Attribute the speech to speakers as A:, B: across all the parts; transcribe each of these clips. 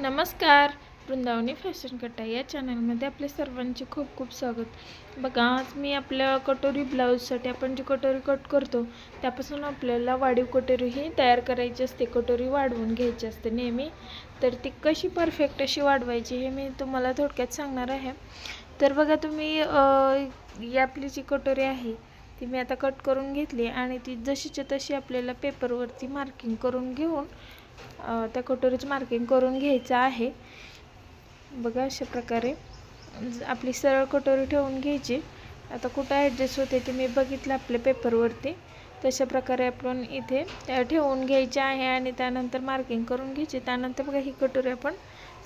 A: नमस्कार वृंदावनी फॅशन कट्टा या चॅनलमध्ये आपले सर्वांचे खूप खूप स्वागत. बघा आज मी आपल्या कटोरी ब्लाऊजसाठी आपण जी कटोरी कट करतो त्यापासून आपल्याला वाढीव कटोरी ही तयार करायची असते कटोरी वाढवून घ्यायची असते नेहमी. तर ती कशी परफेक्ट अशी वाढवायची हे मी तुम्हाला थोडक्यात सांगणार आहे. तर बघा तुम्ही ही आपली जी कटोरी आहे ती मी आता कट करून घेतली आणि ती जशीच्या तशी आपल्याला पेपरवरती मार्किंग करून घेऊन त्या कटोरीचं मार्किंग करून घ्यायचं आहे. बघा अशा प्रकारे. आपली सरळ कटोरी ठेवून घ्यायची. आता कुठं ॲडजस्ट होते ते मी बघितलं आपल्या पेपरवरती तशा प्रकारे आपण इथे ठेवून घ्यायचे आहे आणि त्यानंतर मार्किंग करून घ्यायची. त्यानंतर बघा ही कटोरी आपण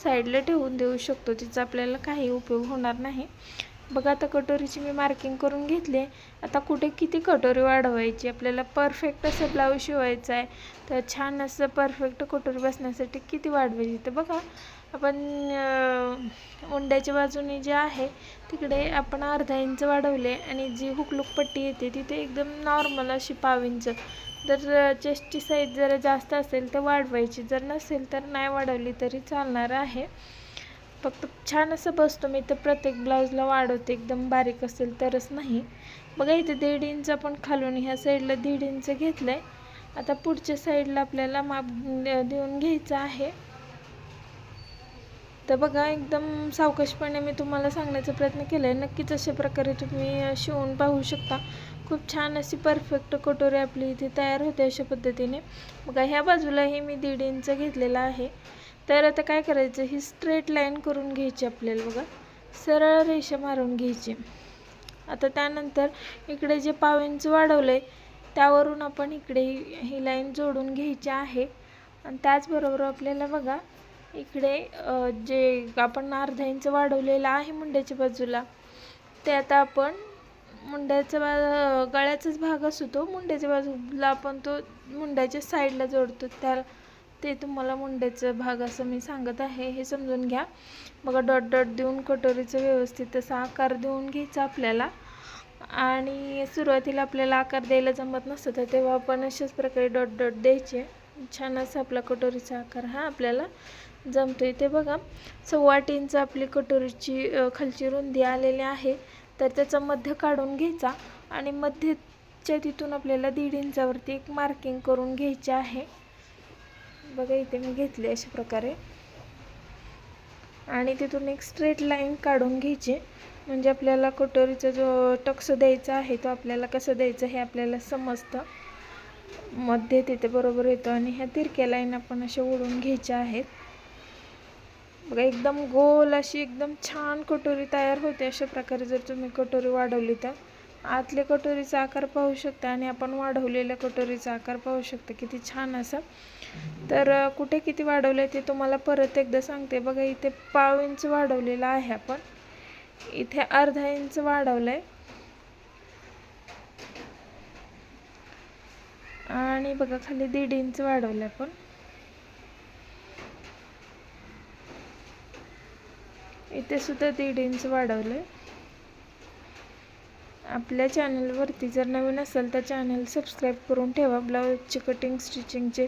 A: साईडला ठेवून देऊ शकतो. तिचा आपल्याला काही उपयोग होणार नाही. बघा आता कटोरीची मी मार्किंग करून घेतली. आता कुठे किती कटोरी वाढवायची? आपल्याला परफेक्ट असं ब्लाऊज शिवायचं आहे तर छान असं परफेक्ट कटोरी बसण्यासाठी किती वाढवायची तर बघा. आपण उंड्याच्या बाजूने जे आहे तिकडे आपण अर्धा इंच वाढवले आणि जी हुकलूक पट्टी येते तिथे एकदम नॉर्मल अशी पाव इंच. जर चेस्टची साईज जरा जास्त असेल तर वाढवायची. जर नसेल तर नाही वाढवली तरी चालणार आहे. फक्त छान असं बसतो मी तर प्रत्येक ब्लाऊजला वाढवते एकदम बारीक असेल तरच नाही. बघा इथे दीड इंच आपण खालून ह्या साईडला दीड इंच घेतलं आहे आता पुढच्या साईडला आपल्याला माप देऊन घ्यायचं आहे. तर बघा एकदम सावकाशपणे मी तुम्हाला सांगण्याचा प्रयत्न केला आहे नक्कीच अशा प्रकारे तुम्ही शिवून पाहू शकता. खूप छान अशी परफेक्ट कटोरी आपली इथे तयार होते अशा पद्धतीने. बघा ह्या बाजूलाही मी दीड इंच घेतलेला आहे. तर आता काय करायचं? ही स्ट्रेट लाईन करून घ्यायची आपल्याला बघा. सरळ रेषा मारून घ्यायची. आता त्यानंतर इकडे जे पाव इंच वाढवलं आहे त्यावरून आपण इकडे ही लाईन जोडून घ्यायची आहे. आणि त्याचबरोबर आपल्याला बघा इकडे जे आपण अर्धा इंच वाढवलेलं आहे मुंड्याच्या बाजूला ते आता आपण मुंड्याचा बा गळ्याचाच भाग असतो तो मुंड्याच्या बाजूला आपण तो मुंड्याच्या साईडला जोडतो. त्याला ते तुम्हाला मुंड्याचं भाग असं मी सांगत आहे हे समजून घ्या. बघा डॉट डॉट देऊन कटोरीचं व्यवस्थित असा आकार देऊन घ्यायचा आपल्याला. आणि सुरुवातीला आपल्याला आकार द्यायला जमत नसतं तर तेव्हा आपण अशाच प्रकारे डॉट डॉट द्यायचे. छान असा आपला कटोरीचा आकार हा आपल्याला जमतो इथे बघा सव्वा इंच आपली कटोरीची खालची रुंदी आलेली आहे तर त्याचा मध्य काढून घ्यायचा. आणि मध्यच्या तिथून आपल्याला दीड इंचावरती एक मार्किंग करून घ्यायचे आहे. बघा इथे मी घेतले अशा प्रकारे. आणि तिथून एक स्ट्रेट लाईन काढून घ्यायची. म्हणजे आपल्याला कटोरीचा जो टक्स द्यायचा आहे तो आपल्याला कसं द्यायचं हे आपल्याला समजतं. मध्ये तिथे बरोबर येतो आणि ह्या तिरक्या लाईन आपण अशा ओढून घ्यायच्या आहेत. बघा एकदम गोल अशी एकदम छान कटोरी तयार होते अशा प्रकारे जर तुम्ही कटोरी वाढवली तर. आतल्या कटोरीचा आकार पाहू शकता आणि आपण वाढवलेल्या कटोरीचा आकार पाहू शकता. किती छान असा. तर कुठे किती वाढवलं आहे ते तुम्हाला परत एकदा सांगते. बघा इथे पाव इंच वाढवलेला आहे आपण. इथे अर्धा इंच वाढवलं आहे आणि बघा खाली दीड इंच वाढवलं आहे आपण. इथे सुद्धा दीड इंच वाढवलं आहे आपल्या चॅनलवरती जर नवीन असेल तर चॅनल सबस्क्राईब करून ठेवा. ब्लाऊजचे कटिंग स्टिचिंगचे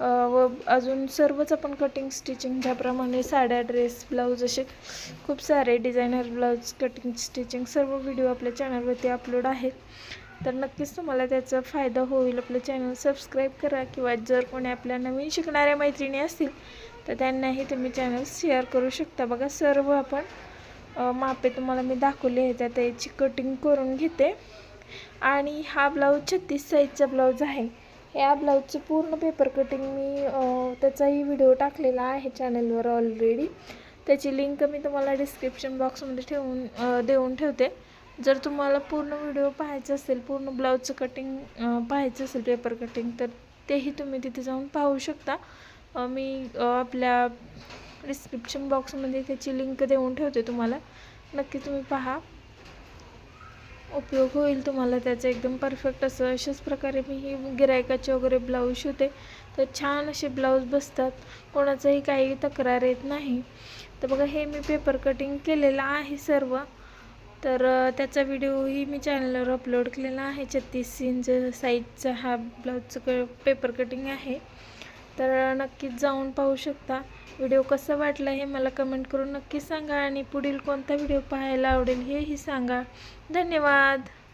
A: व अजून सर्वच आपण कटिंग स्टिचिंग ज्याप्रमाणे साड्या ड्रेस ब्लाऊज असे खूप सारे डिझायनर ब्लाऊज कटिंग स्टिचिंग सर्व व्हिडिओ आपल्या चॅनलवरती अपलोड आहेत. तर नक्कीच तुम्हाला त्याचा फायदा होईल. आपलं चॅनल सबस्क्राईब करा किंवा जर कोणी आपल्या नवीन शिकणाऱ्या मैत्रिणी असतील तर त्यांनाही तुम्ही चॅनल शेअर करू शकता. बघा सर्व आपण मापे तुम्हाला मी दाखवले आहे त्याची कटिंग करून घेते. आणि हा ब्लाऊज छत्तीस साईजचा ब्लाऊज आहे. या ब्लाऊजचं पूर्ण पेपर कटिंग मी त्याचाही व्हिडिओ टाकलेला आहे चॅनलवर ऑलरेडी त्याची लिंक मी तुम्हाला डिस्क्रिप्शन बॉक्समध्ये ठेवून देऊन ठेवते. जर तुम्हाला पूर्ण व्हिडिओ पाहायचा असेल पूर्ण ब्लाऊजचं कटिंग पाहायचं असेल पेपर कटिंग तर तेही तुम्ही तिथे जाऊन पाहू शकता. मी आपल्या डिस्क्रिप्शन बॉक्समध्ये त्याची लिंक देऊन ठेवते तुम्हाला. नक्की तुम्ही पहा. उपयोग होईल तुम्हाला त्याचं. एकदम परफेक्ट असं अशाच प्रकारे मी ही गिरायकाचे वगैरे ब्लाऊज शिवते. तर छान असे ब्लाऊज बसतात. कोणाचंही काही तक्रार येत नाही. तर बघा हे मी पेपर कटिंग केलेलं आहे सर्व. तर त्याचा व्हिडिओही मी चॅनलवर अपलोड केलेला आहे. छत्तीस इंच साईजचा हा ब्लाऊजचं क पेपर कटिंग आहे. तर नक्कीच जाऊन पाहू शकता. व्हिडिओ कसा वाटला हे मला कमेंट करून नक्की सांगा आणि पुढील कोणता व्हिडिओ पाहायला आवडेल हेही सांगा. धन्यवाद.